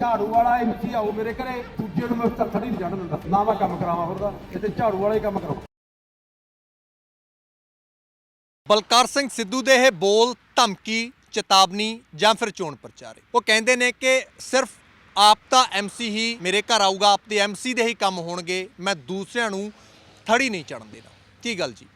ਝਾੜੂ ਵਾਲਾ ਐਮਸੀ ਆਓ ਮੇਰੇ ਘਰੇ, ਦੂਜੇ ਨੂੰ ਮੈਂ ਥੱਥੜੀ ਨਹੀਂ ਚੜਨ ਦਿੰਦਾ। ਨਾ ਮੈਂ ਕੰਮ ਕਰਾਵਾਂ ਹੋਰ ਇੱਥੇ ਝਾੜੂ ਵਾਲਾ ਹੀ ਕੰਮ ਕਰਾਉ ਬਲਕਾਰ ਸਿੰਘ ਸਿੱਧੂ ਦੇ ਇਹ ਬੋਲ ਧਮਕੀ, ਚੇਤਾਵਨੀ ਜਾਂ ਫਿਰ ਚੋਣ ਪ੍ਰਚਾਰੇ। ਉਹ ਕਹਿੰਦੇ ਨੇ ਕਿ ਸਿਰਫ ਆਪ ਤਾਂ ਐਮਸੀ ਹੀ ਮੇਰੇ ਘਰ ਆਊਗਾ, ਆਪ ਦੇ ਐਮਸੀ ਦੇ ਹੀ ਕੰਮ ਹੋਣਗੇ, ਮੈਂ ਦੂਸਰਿਆਂ ਨੂੰ ਥੜੀ ਨਹੀਂ ਚੜਨ ਦੇਣਾ। ਕੀ ਗੱਲ ਜੀ?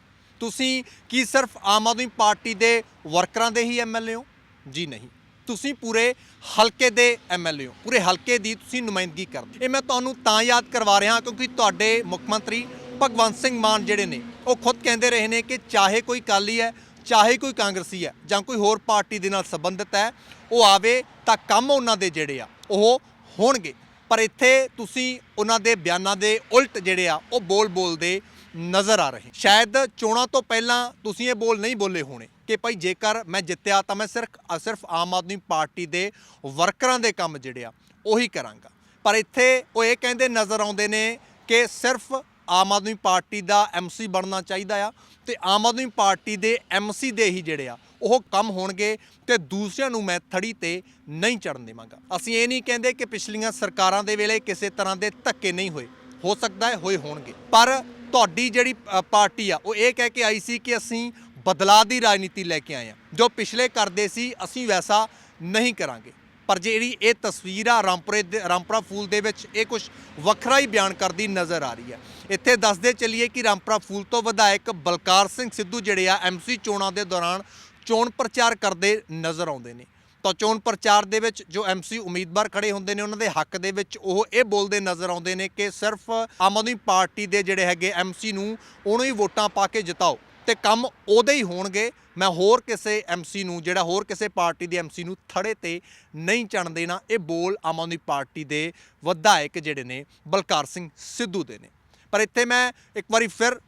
ਤੁਸੀਂ ਕੀ ਸਿਰਫ ਆਮ ਆਦਮੀ ਪਾਰਟੀ ਦੇ ਵਰਕਰਾਂ ਦੇ ਹੀ ਐਮਐਲਏ ਹੋ? ਜੀ ਨਹੀਂ। ਤੁਸੀਂ ਪੂਰੇ ਹਲਕੇ ਦੇ ਐਮਐਲਏ ਹੋ। ਪੂਰੇ ਹਲਕੇ ਦੀ ਤੁਸੀਂ ਨੁਮਾਇੰਦਗੀ ਕਰਦੇ ਇਹ ਮੈਂ ਤੁਹਾਨੂੰ ਤਾਂ ਯਾਦ ਕਰਵਾ ਰਿਹਾ ਕਿਉਂਕਿ ਤੁਹਾਡੇ ਮੁੱਖ ਮੰਤਰੀ ਭਗਵੰਤ ਸਿੰਘ ਮਾਨ ਜਿਹੜੇ ਨੇ, ਉਹ ਖੁਦ ਕਹਿੰਦੇ ਰਹੇ ਨੇ ਕਿ ਚਾਹੇ ਕੋਈ ਕਾਲੀ ਹੈ, ਚਾਹੇ ਕੋਈ ਕਾਂਗਰਸੀ ਹੈ ਜਾਂ ਕੋਈ ਹੋਰ ਪਾਰਟੀ ਦੇ ਨਾਲ ਸੰਬੰਧਿਤ ਹੈ, ਉਹ ਆਵੇ ਤਾਂ ਕੰਮ ਉਹਨਾਂ ਦੇ ਜਿਹੜੇ ਆ, ਉਹ ਹੋਣਗੇ। ਪਰ ਇੱਥੇ ਤੁਸੀਂ ਉਹਨਾਂ ਦੇ ਬਿਆਨਾਂ ਦੇ ਉਲਟ ਜਿਹੜੇ ਆ, ਉਹ ਬੋਲ ਬੋਲਦੇ ਨਜ਼ਰ ਆ ਰਹੇ। ਸ਼ਾਇਦ ਚੋਣਾਂ ਤੋਂ ਪਹਿਲਾਂ ਤੁਸੀਂ ਇਹ ਬੋਲ ਨਹੀਂ ਬੋਲੇ ਹੋਣੇ। ਕਿ ਭਾਈ ਜੇਕਰ ਮੈਂ ਜਿੱਤਿਆ ਤਾਂ ਮੈਂ ਸਿਰਫ ਸਿਰਫ ਆਮ ਆਦਮੀ ਪਾਰਟੀ ਦੇ ਵਰਕਰਾਂ ਦੇ ਕੰਮ ਜਿਹੜੇ ਆ, ਉਹੀ ਕਰਾਂਗਾ। ਪਰ ਇੱਥੇ ਉਹ ਇਹ ਕਹਿੰਦੇ ਨਜ਼ਰ ਆਉਂਦੇ ਨੇ ਕਿ ਸਿਰਫ ਆਮ ਆਦਮੀ ਪਾਰਟੀ ਦਾ ਐਮਸੀ ਬਣਨਾ ਚਾਹੀਦਾ ਆ ਤੇ ਆਮ ਆਦਮੀ ਪਾਰਟੀ ਦੇ ਐਮਸੀ ਦੇ ਹੀ ਜਿਹੜੇ ਆ, ਉਹ ਕੰਮ ਹੋਣਗੇ ਤੇ ਦੂਸਰਿਆਂ ਨੂੰ ਮੈਂ ਥੜੀ ਤੇ ਨਹੀਂ ਚੜਨ ਦੇਵਾਂਗਾ। ਅਸੀਂ ਇਹ ਨਹੀਂ ਕਹਿੰਦੇ ਕਿ ਪਿਛਲੀਆਂ ਸਰਕਾਰਾਂ ਦੇ ਵੇਲੇ ਕਿਸੇ ਤਰ੍ਹਾਂ ਦੇ ਧੱਕੇ ਨਹੀਂ ਹੋਏ। ਹੋ ਸਕਦਾ ਹੈ ਹੋਏ ਹੋਣਗੇ। ਪਰ ਤੁਹਾਡੀ ਜਿਹੜੀ ਪਾਰਟੀ ਆ, ਉਹ ਇਹ ਕਹਿ ਕੇ ਆਈ ਸੀ ਕਿ ਅਸੀਂ ਬਦਲਾਅ ਦੀ ਰਾਜਨੀਤੀ ਲੈ ਕੇ ਆਏ ਆ ਜੋ ਪਿਛਲੇ ਕਰਦੇ ਸੀ, ਅਸੀਂ ਵੈਸਾ ਨਹੀਂ ਕਰਾਂਗੇ। ਪਰ ਜਿਹੜੀ ਇਹ ਤਸਵੀਰ ਆ, ਰਾਮਪੁਰੇ ਦੇ, ਰਾਮਪੁਰਾ ਫੂਲ ਦੇ ਵਿੱਚ, ਇਹ ਕੁਝ ਵੱਖਰਾ ਹੀ ਬਿਆਨ ਕਰਦੀ ਨਜ਼ਰ ਆ ਰਹੀ ਹੈ। ਇੱਥੇ ਦੱਸਦੇ ਚੱਲੀਏ ਕਿ ਰਾਮਪੁਰਾ ਫੂਲ ਤੋਂ ਵਿਧਾਇਕ ਬਲਕਾਰ ਸਿੰਘ ਸਿੱਧੂ ਜਿਹੜੇ ਆ ਐਮਸੀ ਚੋਣਾਂ ਦੇ ਦੌਰਾਨ ਚੋਣ ਪ੍ਰਚਾਰ ਕਰਦੇ ਨਜ਼ਰ ਆਉਂਦੇ ਨੇ। ਤਾਂ ਚੋਣ ਪ੍ਰਚਾਰ ਦੇ ਵਿੱਚ ਜੋ ਐਮਸੀ ਉਮੀਦਵਾਰ ਖੜੇ ਹੁੰਦੇ ਨੇ, ਉਹਨਾਂ ਦੇ ਹੱਕ ਦੇ ਵਿੱਚ ਉਹ ਇਹ ਬੋਲਦੇ ਨਜ਼ਰ ਆਉਂਦੇ ਨੇ ਕਿ ਸਿਰਫ ਆਮ ਆਦਮੀ ਪਾਰਟੀ ਦੇ ਜਿਹੜੇ ਹੈਗੇ ਐਮਸੀ ਨੂੰ, ਉਹਨੂੰ ਹੀ ਵੋਟਾਂ ਪਾ ਕੇ ਜਿਤਾਓ। ਤੇ ਕੰਮ ਉਹਦੇ ਹੀ ਹੋਣਗੇ। ਮੈਂ ਹੋਰ ਕਿਸੇ ਐਮਸੀ ਨੂੰ, ਜਿਹੜਾ ਹੋਰ ਕਿਸੇ ਪਾਰਟੀ ਦੇ ਐਮਸੀ ਨੂੰ ਥੜੇ ਤੇ ਨਹੀਂ ਚਣ ਦੇਣਾ, ਇਹ ਬੋਲ ਆਮ ਆਦਮੀ ਪਾਰਟੀ ਦੇ ਵਿਧਾਇਕ ਜਿਹੜੇ ਨੇ, ਬਲਕਾਰ ਸਿੰਘ ਸਿੱਧੂ ਦੇ ਨੇ। ਪਰ ਇੱਥੇ ਮੈਂ ਇੱਕ ਵਾਰੀ ਫਿਰ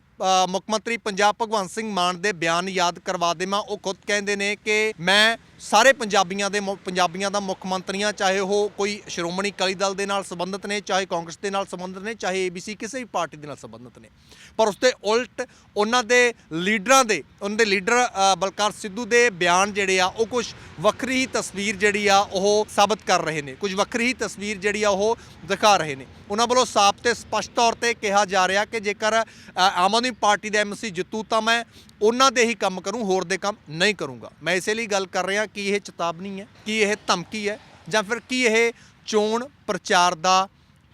ਮੁੱਖ ਮੰਤਰੀ ਪੰਜਾਬ ਭਗਵੰਤ ਸਿੰਘ ਮਾਨ ਦੇ ਬਿਆਨ ਯਾਦ ਕਰਵਾ ਦੇਵਾਂ। ਉਹ ਖੁਦ ਕਹਿੰਦੇ ਨੇ ਕਿ ਮੈਂ ਸਾਰੇ ਪੰਜਾਬੀਆਂ ਦੇ ਮੁ- ਪੰਜਾਬੀਆਂ ਦਾ ਮੁੱਖ ਮੰਤਰੀਆਂ, ਚਾਹੇ ਉਹ ਕੋਈ ਸ਼੍ਰੋਮਣੀ ਅਕਾਲੀ ਦਲ ਦੇ ਨਾਲ ਸੰਬੰਧਿਤ ਨੇ, ਚਾਹੇ ਕਾਂਗਰਸ ਦੇ ਨਾਲ ਸੰਬੰਧਿਤ ਨੇ, ਚਾਹੇ ਏਬੀਸੀ ਕਿਸੇ ਵੀ ਪਾਰਟੀ ਦੇ ਨਾਲ ਸੰਬੰਧਿਤ ਨੇ। ਪਰ ਉਸ ਦੇ ਉਲਟ ਉਹਨਾਂ ਦੇ ਲੀਡਰਾਂ ਦੇ, ਉਹਨਾਂ ਦੇ ਲੀਡਰ ਬਲਕਾਰ ਸਿੱਧੂ ਦੇ ਬਿਆਨ ਜਿਹੜੇ ਆ, ਉਹ ਕੁਝ ਵੱਖਰੀ ਹੀ ਤਸਵੀਰ ਜਿਹੜੀ ਆ, ਉਹ ਸਾਬਤ ਕਰ ਰਹੇ ਨੇ। ਕੁਝ ਵੱਖਰੀ ਹੀ ਤਸਵੀਰ ਜਿਹੜੀ ਆ, ਉਹ ਦਿਖਾ ਰਹੇ ਨੇ। ਉਹਨਾਂ ਵੱਲੋਂ ਸਾਫ਼ ਤੇ ਸਪਸ਼ਟ ਤੌਰ ਤੇ ਕਿਹਾ ਜਾ ਰਿਹਾ ਕਿ ਜੇਕਰ ਆਮ ਆਦਮੀ ਪਾਰਟੀ ਦਾ ਐਮਸੀ ਜਿੱਤੂ ਤਾਂ ਮੈਂ ਉਹਨਾਂ ਦੇ ਹੀ ਕੰਮ ਕਰੂੰ, ਹੋਰ ਦੇ ਕੰਮ ਨਹੀਂ ਕਰੂੰਗਾ। ਮੈਂ ਇਸੇ ਲਈ ਗੱਲ ਕਰ ਰਿਹਾ ਕਿ ਇਹ ਚੇਤਾਵਨੀ ਹੈ, ਕਿ ਇਹ ਧਮਕੀ ਹੈ, ਜਾਂ ਫਿਰ ਕੀ ਇਹ ਚੋਣ ਪ੍ਰਚਾਰ ਦਾ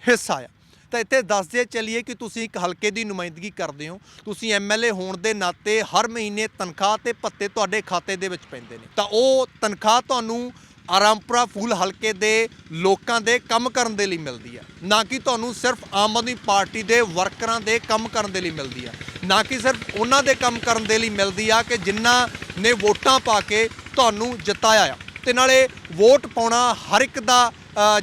ਹਿੱਸਾ ਆ ਤਾਂ ਇੱਥੇ ਦੱਸਦੇ ਚੱਲੀਏ ਕਿ ਤੁਸੀਂ ਇੱਕ ਹਲਕੇ ਦੀ ਨੁਮਾਇੰਦਗੀ ਕਰਦੇ ਹੋ। ਤੁਸੀਂ ਐਮਐਲਏ ਹੋਣ ਦੇ ਨਾਤੇ ਹਰ ਮਹੀਨੇ ਤਨਖਾਹ ਤੇ ਭੱਤੇ ਤੁਹਾਡੇ ਖਾਤੇ ਦੇ ਵਿੱਚ ਪੈਂਦੇ ਨੇ। ਤਾਂ ਉਹ ਤਨਖਾਹ ਤੁਹਾਨੂੰ ਆਰਾਮਪੁਰਾ ਫੂਲ ਹਲਕੇ ਦੇ ਲੋਕਾਂ ਦੇ ਕੰਮ ਕਰਨ ਦੇ ਲਈ ਮਿਲਦੀ ਹੈ ਨਾ ਕਿ ਤੁਹਾਨੂੰ ਸਿਰਫ ਆਮ ਆਦਮੀ ਪਾਰਟੀ ਦੇ ਵਰਕਰਾਂ ਦੇ ਕੰਮ ਕਰਨ ਦੇ ਲਈ ਮਿਲਦੀ ਹੈ ਨਾ ਕਿ ਸਿਰਫ ਉਹਨਾਂ ਦੇ ਕੰਮ ਕਰਨ ਦੇ ਲਈ ਮਿਲਦੀ ਆ ਕਿ ਜਿਨ੍ਹਾਂ ਨੇ ਵੋਟਾਂ ਪਾ ਕੇ ਤੁਹਾਨੂੰ ਜਿਤਾਇਆ ਆ। ਤੇ ਨਾਲੇ ਵੋਟ ਪਾਉਣਾ ਹਰ ਇੱਕ ਦਾ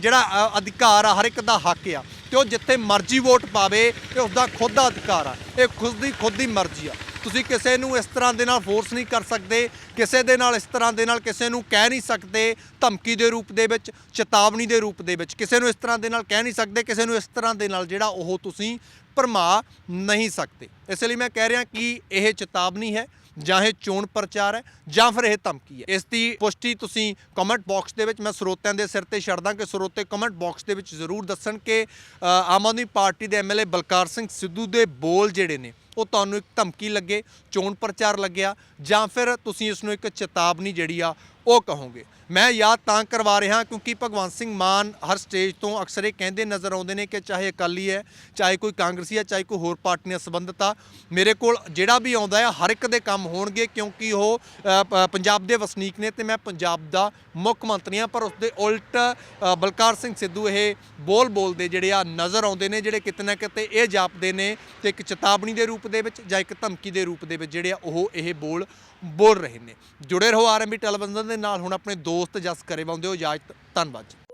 ਜਿਹੜਾ ਅਧਿਕਾਰ ਆ, ਹਰ ਇੱਕ ਦਾ ਹੱਕ ਆ। ਤੇ ਉਹ ਜਿੱਥੇ ਮਰਜ਼ੀ ਵੋਟ ਪਾਵੇ ਇਹ ਉਸ ਦਾ ਖੁਦ ਦਾ ਅਧਿਕਾਰ ਆ। ਇਹ ਖੁਦ ਦੀ ਖੁਦ ਦੀ ਮਰਜ਼ੀ ਆ। ਤੁਸੀਂ ਕਿਸੇ ਨੂੰ ਇਸ ਤਰ੍ਹਾਂ ਦੇ ਨਾਲ ਫੋਰਸ ਨਹੀਂ ਕਰ ਸਕਦੇ, ਕਿਸੇ ਦੇ ਨਾਲ ਇਸ ਤਰ੍ਹਾਂ ਦੇ ਨਾਲ ਕਿਸੇ ਨੂੰ ਕਹਿ ਨਹੀਂ ਸਕਦੇ ਧਮਕੀ ਦੇ ਰੂਪ ਦੇ ਵਿੱਚ, ਚੇਤਾਵਨੀ ਦੇ ਰੂਪ ਦੇ ਵਿੱਚ। ਕਿਸੇ ਨੂੰ ਇਸ ਤਰ੍ਹਾਂ ਦੇ ਨਾਲ ਕਹਿ ਨਹੀਂ ਸਕਦੇ, ਕਿਸੇ ਨੂੰ ਇਸ ਤਰ੍ਹਾਂ ਦੇ ਨਾਲ ਜਿਹੜਾ ਉਹ ਤੁਸੀਂ ਭਰਮਾ ਨਹੀਂ ਸਕਦੇ। ਇਸ ਲਈ ਮੈਂ ਕਹਿ ਰਿਹਾ ਕਿ ਇਹ ਚੇਤਾਵਨੀ ਹੈ, ਜਾਂ ਇਹ ਚੋਣ ਪ੍ਰਚਾਰ ਹੈ, ਜਾਂ ਫਿਰ ਇਹ ਧਮਕੀ ਹੈ। ਇਸ ਦੀ ਪੁਸ਼ਟੀ ਤੁਸੀਂ ਕਮੈਂਟ ਬਾਕਸ ਦੇ ਵਿੱਚ, ਮੈਂ ਸਰੋਤਿਆਂ ਦੇ ਸਿਰ ਤੇ ਛੱਡਦਾ ਕਿ ਸਰੋਤੇ ਕਮੈਂਟ ਬਾਕਸ ਦੇ ਵਿੱਚ ਜ਼ਰੂਰ ਦੱਸਣ ਕਿ ਆਮ ਆਦਮੀ ਪਾਰਟੀ ਦੇ ਐਮਐਲਏ ਬਲਕਾਰ ਸਿੰਘ ਸਿੱਧੂ ਦੇ ਬੋਲ ਜਿਹੜੇ ਨੇ ਉਹ ਤੁਹਾਨੂੰ ਇੱਕ ਧਮਕੀ ਲੱਗੇ, ਚੋਣ ਪ੍ਰਚਾਰ ਲੱਗਿਆ, ਜਾਂ ਫਿਰ ਤੁਸੀਂ ਇਸ ਨੂੰ ਇੱਕ ਚੇਤਾਵਨੀ ਜਿਹੜੀ ਆ, ਉਹ ਕਹੋਗੇ। ਮੈਂ ਯਾਦ ਤਾਂ ਕਰਵਾ ਰਿਹਾ ਕਿਉਂਕਿ ਭਗਵੰਤ ਸਿੰਘ ਮਾਨ ਹਰ ਸਟੇਜ ਤੋਂ ਅਕਸਰ ਇਹ ਕਹਿੰਦੇ ਨਜ਼ਰ ਆਉਂਦੇ ਨੇ ਕਿ ਚਾਹੇ ਅਕਾਲੀ ਹੈ, ਚਾਹੇ ਕੋਈ ਕਾਂਗਰਸੀ ਹੈ, ਚਾਹੇ ਕੋਈ ਹੋਰ ਪਾਰਟੀ ਨਾਲ ਸੰਬੰਧਿਤ ਆ, ਮੇਰੇ ਕੋਲ ਜਿਹੜਾ ਵੀ ਆਉਂਦਾ ਹੈ, ਹਰ ਇੱਕ ਦੇ ਕੰਮ ਹੋਣਗੇ ਕਿਉਂਕਿ ਉਹ ਪੰਜਾਬ ਦੇ ਵਸਨੀਕ ਨੇ ਤੇ ਮੈਂ ਪੰਜਾਬ ਦਾ ਮੁੱਖ ਮੰਤਰੀ ਹਾਂ, ਪਰ ਉਸ ਦੇ ਉਲਟ ਬਲਕਾਰ ਸਿੰਘ ਸਿੱਧੂ ਇਹ ਬੋਲ ਬੋਲਦੇ ਜਿਹੜੇ ਆ, ਨਜ਼ਰ ਆਉਂਦੇ ਨੇ, ਜਿਹੜੇ ਕਿਤੇ ਨਾ ਕਿਤੇ ਇਹ ਜਾਪਦੇ ਨੇ ਤੇ ਇੱਕ ਚੇਤਾਵਨੀ ਦੇ ਰੂਪ ਦੇ ਵਿੱਚ ਜਾਂ ਇੱਕ ਧਮਕੀ ਦੇ ਰੂਪ ਦੇ ਵਿੱਚ ਜਿਹੜੇ ਆ ਉਹ ਇਹ ਬੋਲ ਬੋਲ ਰਹੇ ਨੇ। ਜੁੜੇ ਰਹੋ ਆਰਐਮਬੀ ਟੈਲੀਵਿਜ਼ਨ ਦੇ ਨਾਲ, ਹੁਣ ਆਪਣੇ ਦੋਸਤ ਜਸ ਕਰੇਵਾਉਂਦੇ ਹੋ ਇਜਾਜ਼ਤ ਧੰਨਵਾਦ ਜੀ।